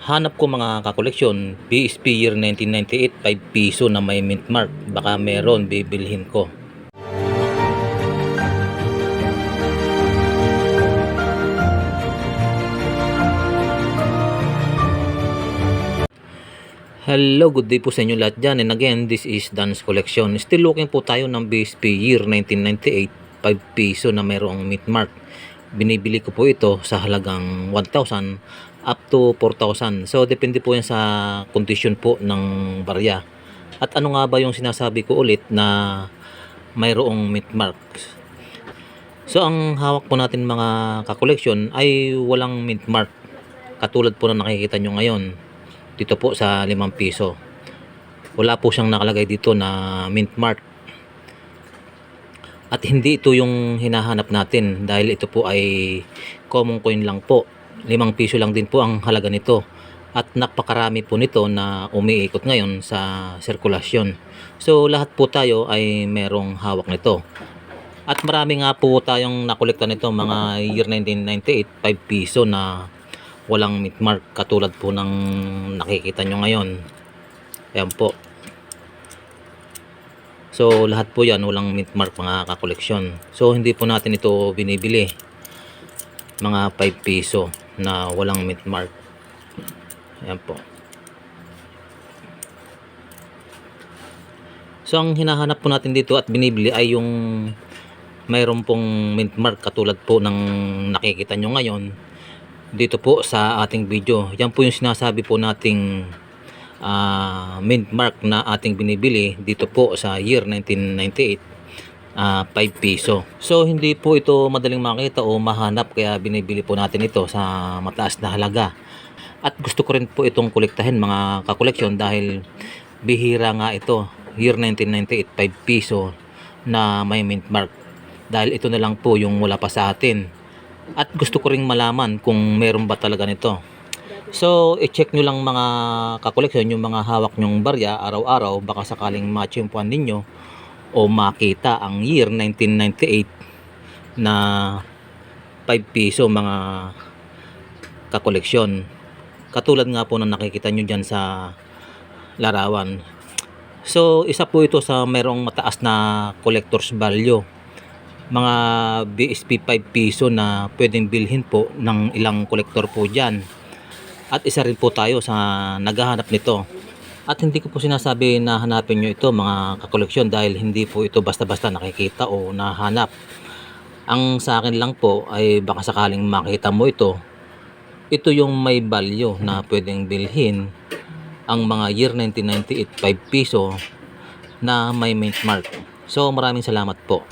Hanap ko mga kakoleksyon, BSP year 1998, 5 piso na may mint mark. Baka meron, bibilhin ko. Hello, good day po sa inyo lahat dyan. And again, this is Dan's Collection. Still looking po tayo ng BSP year 1998, 5 piso na mayroong mint mark. Binibili ko po ito sa halagang 1,000 up to 4,000. So, depende po yan sa kondisyon po ng barya. At ano nga ba yung sinasabi ko ulit na mayroong mint mark? So, ang hawak po natin mga kakoleksyon ay walang mint mark. Katulad po na nakikita nyo ngayon dito po sa 5 piso. Wala po siyang nakalagay dito na mint mark. At hindi ito yung hinahanap natin dahil ito po ay common coin lang po. 5 piso lang din po ang halaga nito. At napakarami po nito na umiikot ngayon sa sirkulasyon. So lahat po tayo ay merong hawak nito. At marami nga po tayong nakolekta nito mga year 1998, 5 piso na walang mint mark katulad po ng nakikita nyo ngayon ayan po so lahat po yan walang mint mark mga kakoleksyon so hindi po natin ito binibili mga 5 piso na walang mint mark. Ayan po. So ang hinahanap po natin dito at binibili ay yung mayroon pong mint mark katulad po ng nakikita nyo ngayon dito po sa ating video. Yan po yung sinasabi po nating uh, mint mark na ating binibili dito po sa year 1998 uh, 5 piso. So hindi po ito madaling makita o mahanap kaya binibili po natin ito sa mataas na halaga. At gusto ko rin po itong kolektahin mga kakoleksyon dahil bihira nga ito year 1998 5 piso na may mint mark. Dahil ito na lang po yung wala pa sa atin at gusto ko ring malaman kung meron ba talaga nito. So, i-check nyo lang mga kakoleksyon, yung mga hawak nyong barya araw-araw, baka sakaling matchimpuan ninyo o makita ang year 1998 na 5 piso mga kakoleksyon. Katulad nga po na nakikita nyo dyan sa larawan. So, isa po ito sa merong mataas na collector's value mga BSP 5 piso na pwedeng bilhin po ng ilang kolektor po dyan at isa rin po tayo sa naghahanap nito at hindi ko po sinasabi na hanapin nyo ito mga kakoleksyon dahil hindi po ito basta-basta nakikita o nahanap. Ang sa akin lang po ay baka sakaling makita mo ito. Ito yung may value na pwedeng bilhin. Ang mga year 1998 5 piso na may mint mark. So maraming salamat po.